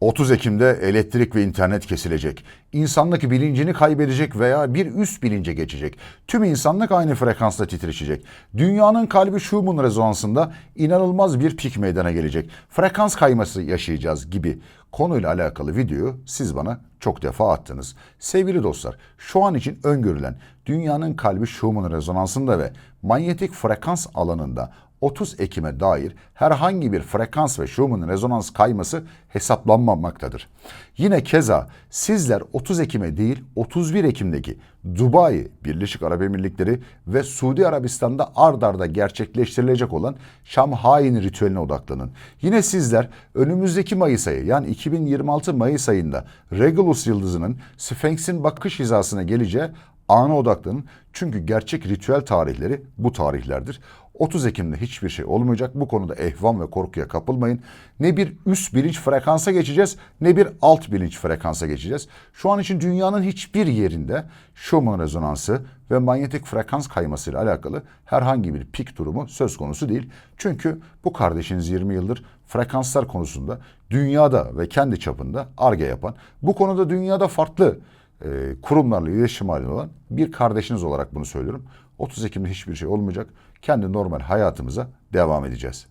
30 Ekim'de elektrik ve internet kesilecek. İnsanlık bilincini kaybedecek veya bir üst bilince geçecek. Tüm insanlık aynı frekansta titreşecek. Dünyanın kalbi Schumann rezonansında inanılmaz bir pik meydana gelecek. Frekans kayması yaşayacağız gibi konuyla alakalı videoyu siz bana çok defa attınız. Sevgili dostlar, şu an için öngörülen dünyanın kalbi Schumann rezonansında ve manyetik frekans alanında 30 Ekim'e dair herhangi bir frekans ve Schumann rezonans kayması hesaplanmamaktadır. Yine keza sizler 30 Ekim'e değil 31 Ekim'deki Dubai, Birleşik Arap Emirlikleri ve Suudi Arabistan'da ard arda gerçekleştirilecek olan Şam hain ritüeline odaklanın. Yine sizler önümüzdeki Mayıs ayı yani 2026 Mayıs ayında Regulus yıldızının Sphinx'in bakış hizasına geleceği ana odaklanın. Çünkü gerçek ritüel tarihleri bu tarihlerdir. 30 Ekim'de hiçbir şey olmayacak. Bu konuda ehvam ve korkuya kapılmayın. Ne bir üst bilinç frekansa geçeceğiz ne bir alt bilinç frekansa geçeceğiz. Şu an için dünyanın hiçbir yerinde Schumann rezonansı ve manyetik frekans kaymasıyla alakalı herhangi bir pik durumu söz konusu değil. Çünkü bu kardeşiniz 20 yıldır frekanslar konusunda dünyada ve kendi çapında arge yapan, bu konuda dünyada farklı e, kurumlarla iletişim halinde olan bir kardeşiniz olarak bunu söylüyorum. 30 Ekim'de hiçbir şey olmayacak. Kendi normal hayatımıza devam edeceğiz.